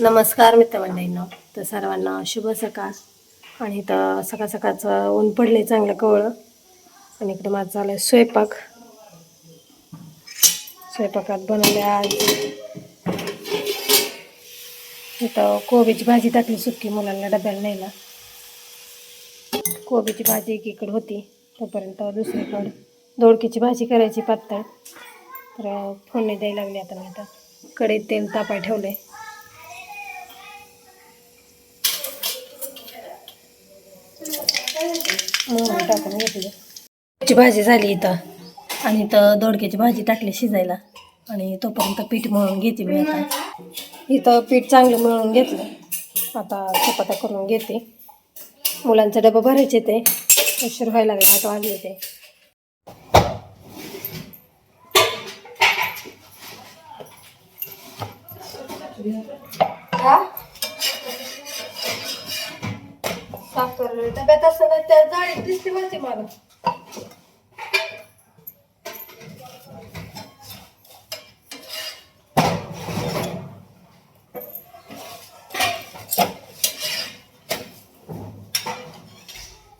नमस्कार मित्रमंडळींनो. तर सर्वांना शुभ सकाळ. आणि इथं सकाळ सकाळचं ऊन पडले चांगलं कवळं. आणि इकडं माझं झालं आहे स्वयंपाक. स्वयंपाकात बनवले आज. इथं कोबीची भाजी टाकली सुकी मुलांना डब्याला न्यायला. कोबीची भाजी एकीकडे होती तोपर्यंत दुसरीकडे दोडकीची भाजी करायची पातळ. तर फोडणी द्यायला लागली आता मी आता. कढईत तेल तापाय ठेवलं आहे टाकून घेतली ची भाजी झाली इथं. आणि इथं दोडक्याची भाजी टाकली शिजायला. आणि तोपर्यंत पीठ मळून घेते मी आता. इथं पीठ चांगलं मळून घेतलं. आता चपात्या करून घेते. मुलांचा डबा भरायचे ते. उशीर व्हायला लागला आठ वाजले ते. साखर डब्यात असताना त्या जाळीत दिसते माझी मला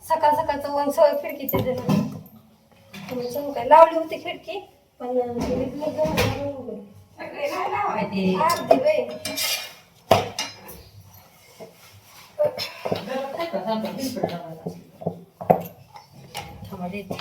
सकाळ सकाळचं वन सगळं खिडकीचे दिलं तुम्ही सांगू काय लावली होती खिडकी पण गेली दिवस झाले उघडली. अर्धी बाई. थांबा देते.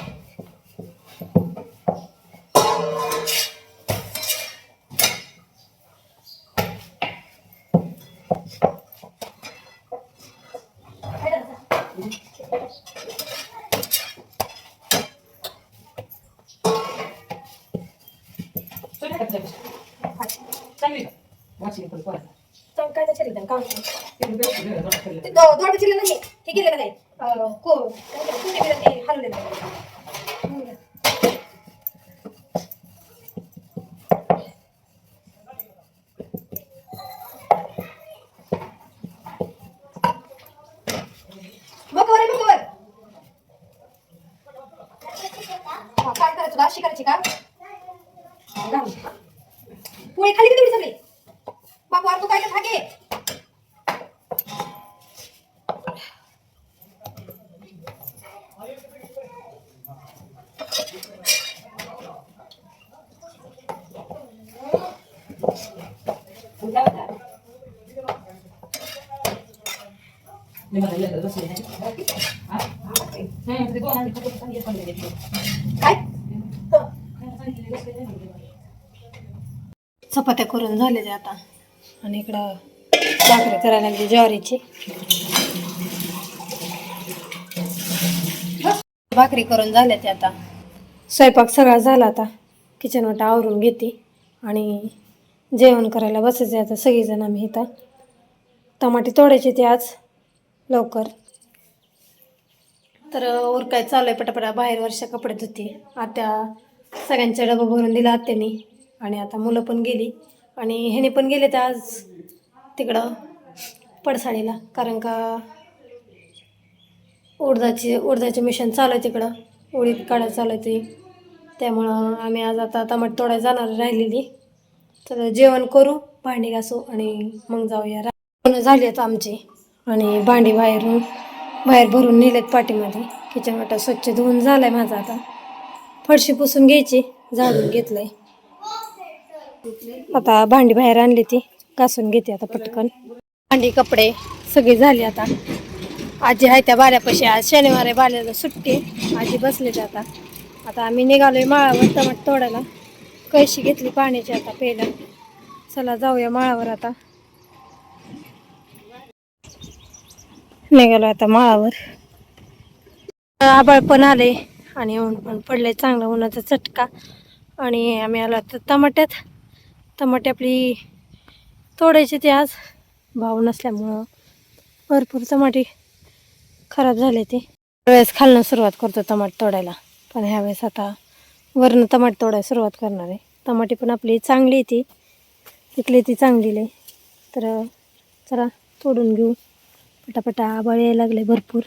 काय काय त्याच्या रिटर्न काम ते दो- नाही हे गेलेलं नाही अं, को काय कुठे गेलं ते हलवलेलं मग आहे, काय करायचं? तुला करायची का? पोळी खाली किती सगळी बापू तू काय? चपात्या करून झालेल्या आता. आणि इकडं भाकरी करायला लागली ज्वारीची. भाकरी करून झाल्या ते आता. स्वयंपाक सगळा झाला आता. किचन वाटा आवरून घेते. आणि जेवण करायला बसायचं आता सगळीजण आम्ही इथं. टमाटे तोडायचे ते आज लवकर. तर वर काय चालू आहे पटापटा. बाहेर वर्षा कपडे धुते. आता सगळ्यांचा डबा भरून दिला आत्यानी. आणि आता मुलं पण गेली. आणि ह्याने पण गेले ते आज तिकडं पडसाणीला कारण का उडदाची उडदाचे मिशन चालू आहे तिकडं. उडीद काढायला चालू आहे ती. त्यामुळं आम्ही आज आता टमाट तोडायला जाणार राहिलेली. तर जेवण करू भांडी घासू आणि मग जाऊया. रा- झाली आहेत आमची. आणि भांडी बाहेरून बाहेर भरून नेलेत पाठीमध्ये किचन वाटा स्वच्छ धुवून झालं आहे माझा आता. फरशी पुसून घ्यायची झाडून आहे आता भांडी बाहेर आणली ती घासून घेते आता पटकन. भांडी कपडे सगळी झाली आता. आजी आहे त्या बाल्यापाशी आज शनिवार आहे बाल्याला सुट्टी आजी बसले ते आता. आता आम्ही निघालोय माळावर टमाट तोडायला. कैशी घेतली पाण्याची आता प्यायला. चला जाऊया माळावर आता. निघालो आता माळावर. आबाळ पण आले आणि ऊन पण पडले चांगलं उन्हाचा चटका. आणि आम्ही आलो आता टमाट्यात. टमाटे आपली तोडायची ते आज. भाव नसल्यामुळं भरपूर टमाटे खराब झाले ते. वेळेस खालणं सुरुवात करतो टमाट तोडायला. पण ह्यावेळेस आता वरनं टमाट तोडायला सुरुवात करणार आहे. टमाटे पण आपली चांगली आहे ती. ती चांगली लई. तर चला तोडून घेऊ. पटापटा आबाळ यायला लागले भरपूर.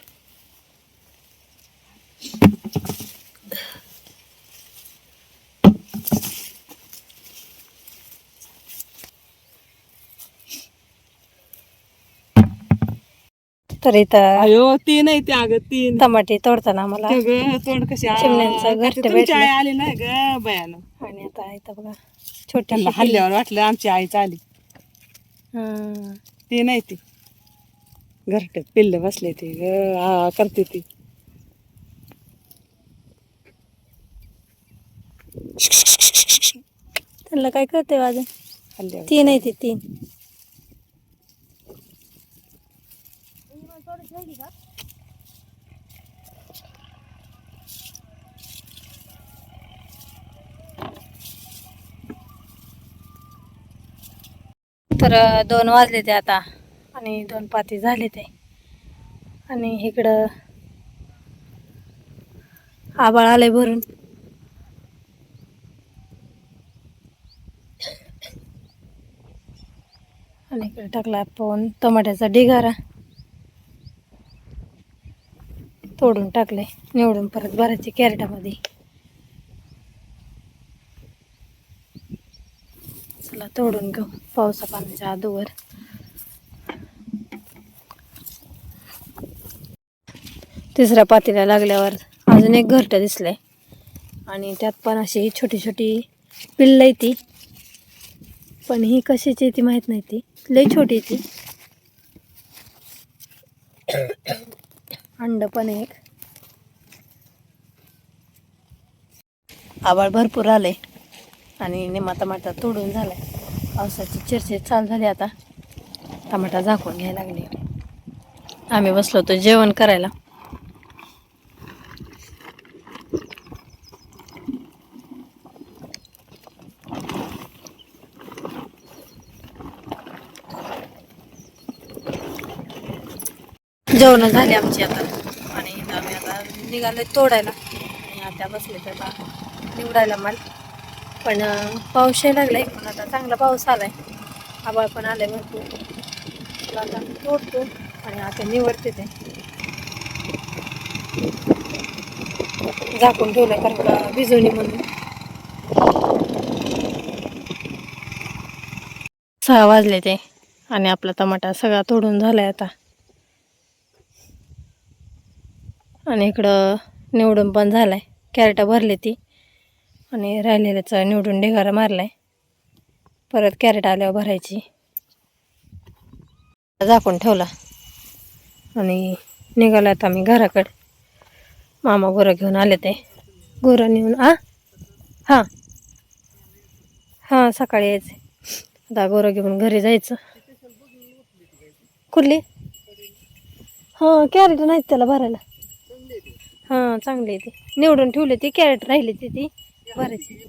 तर इथं अयो तीन आहे ते अगं तीन. टमाटे तोडताना आम्हाला. ते तोंड कशी आ- चिमण्यांचं घरटं कशी तुमची भेटलं. आई आली नाही ग बयानं आणि आता इथं बघा छोटी त्यांना हल्ल्यावर वाटलं आमची आईच आली ती नाही ती. घरट पिल्ल बसले ते ग आ करते ती. त्यांना काय करते वाजून हल्ल्यावर. तीन आहे ते तीन. तर दोन वाजले ते आता आणि दोन पाती झाले ते. आणि इकडं आबाळ आले भरून. आणि इकडे टाकला आपण टमाट्याचा ढिगारा. तोडून टाकले निवडून परत भरायचे कॅरेटामध्ये. चला तोडून घेऊ. पावसा पाण्याच्या अगोदर तिसऱ्या पातीला लागल्यावर अजून एक घरटं दिसलंय. आणि त्यात पण अशी छोटी छोटी पिल्ल आहे ती. पण ही कशाची आहे ती माहीत नाही ती. लई छोटी आहे ती. अंड पण एक. आबाळ भरपूर आले आणि निमा टमाटा तोडून झालाय. पावसाची चर्चे चालू झाली आता. टमाटा झाकून घ्यायला लागले. आम्ही बसलो होतो जेवण करायला. जेवण झाली आमची आता. आणि आम्ही आता निघालोय तोडायला. आणि आता बसले तर निवडायला माल. पण पाऊस यायला लागलाय. पण आता चांगला पाऊस आलाय. आबाळ पण आलाय भरपूर. आता तोडतो आणि आता निवडते ते. झाकून ठेवलं कारण का भिजवणी म्हणून. सहा वाजले ते. आणि आपला टमाटा सगळा तोडून झालाय आता. आणि इकडं निवडून पण झालाय. कॅरेटा भरली ती. आणि राहिलेल्याचा निवडून ढिगारा मारला आहे परत कॅरेट आल्यावर भरायची. झाकून ठेवला. आणि निघाला आता आम्ही घराकडे. मामा गोरं घेऊन आले ते. गोरं नेऊन आ? हां. हां सकाळी यायचं. आता गोरं घेऊन घरी जायचं. कुठली? हां कॅरेट नाहीत त्याला भरायला. हां चांगली आहे ती. निवडून ठेवली ती कॅरेट राहिली ती ती. भरायची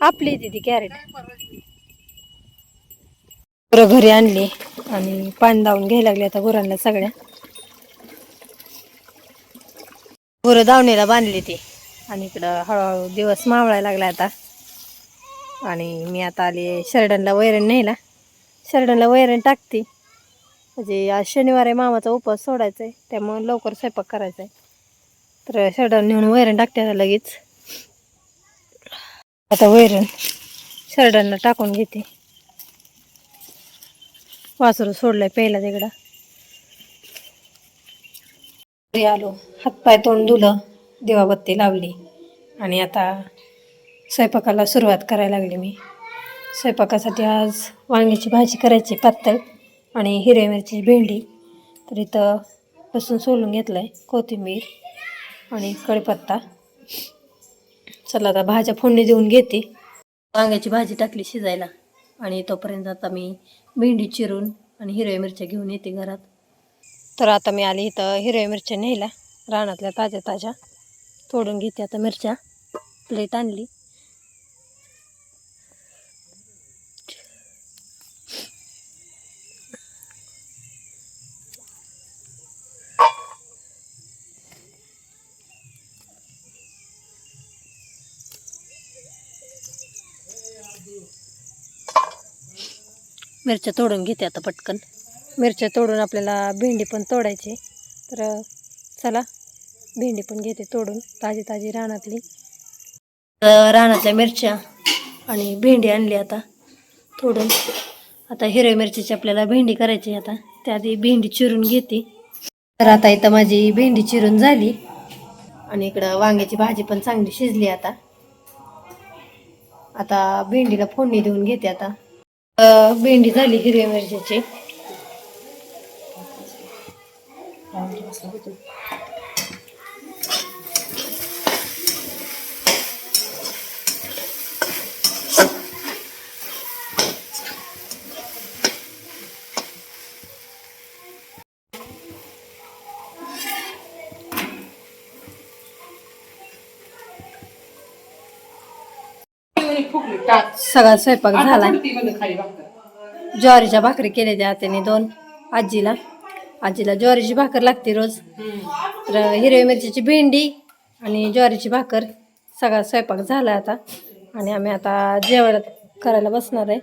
आपली ती ती कॅरेट गुरं घरी आणली आणि पाणी दावून घ्यायला लागले आता गुरांना सगळ्या. गुरं दावणीला बांधली ती आणि इकडं हळूहळू दिवस मावळायला लागला आता. आणि मी आता आली शर्डनला वैरण न्यायला. शर्डनला वैरण टाकते. म्हणजे आज शनिवार आहे मामाचा उपवास सोडायचा आहे. त्यामुळे लवकर स्वयंपाक करायचा आहे. तर शर्टाला नेऊन वैरण टाकते आता लगेच. आता वैरण शर्डनला टाकून घेते. वासरू सोडलंय पहिला तिकडं घरी आलो हातपाय तोंड धुलं दिवाबत्ती लावली आणि आता स्वयंपाकाला सुरुवात करायला लागली मी. स्वयंपाकासाठी आज वांग्याची भाजी करायची पातळ आणि हिरव्या मिरची भेंडी. तर इथं लसूण सोलून घेतलं आहे कोथिंबीर. आणि कढीपत्ता चला आता भाज्या फोडणी देऊन घेते. वांग्याची भाजी टाकली शिजायला. आणि तोपर्यंत आता मी भेंडी चिरून आणि हिरव्या मिरच्या घेऊन येते घरात. तर आता मी आली इथं हिरव्या मिरच्या न्यायला. रानातल्या ताज्या ताज्या. तोडून घेते आता मिरच्या. प्लेट आणली. मिरच्या तोडून घेते आता पटकन. मिरच्या तोडून आपल्याला भेंडी पण तोडायची तर चला भेंडी पण घेते तोडून ताजी ताजी रानातली. रानातल्या मिरच्या आणि भेंडी आणली आता तोडून. आता हिरव्या मिरचीची आपल्याला भेंडी करायची आता त्याआधी भेंडी चिरून घेते. तर आता इथं माझी भेंडी चिरून झाली. आणि इकडं वांग्याची भाजी पण चांगली शिजली आता. आता भेंडीला फोडणी देऊन घेते आता. भेंडी झाली हिरव्या मिरच्याची. सगळा स्वयंपाक झाला. ज्वारीच्या भाकरी केल्या त्या त्याने दोन आजीला. आजीला ज्वारीची भाकर लागते रोज. तर हिरव्या मिरचीची भेंडी आणि ज्वारीची भाकर. सगळा स्वयंपाक झाला आता. आणि आम्ही आता जेवायला करायला बसणार आहे.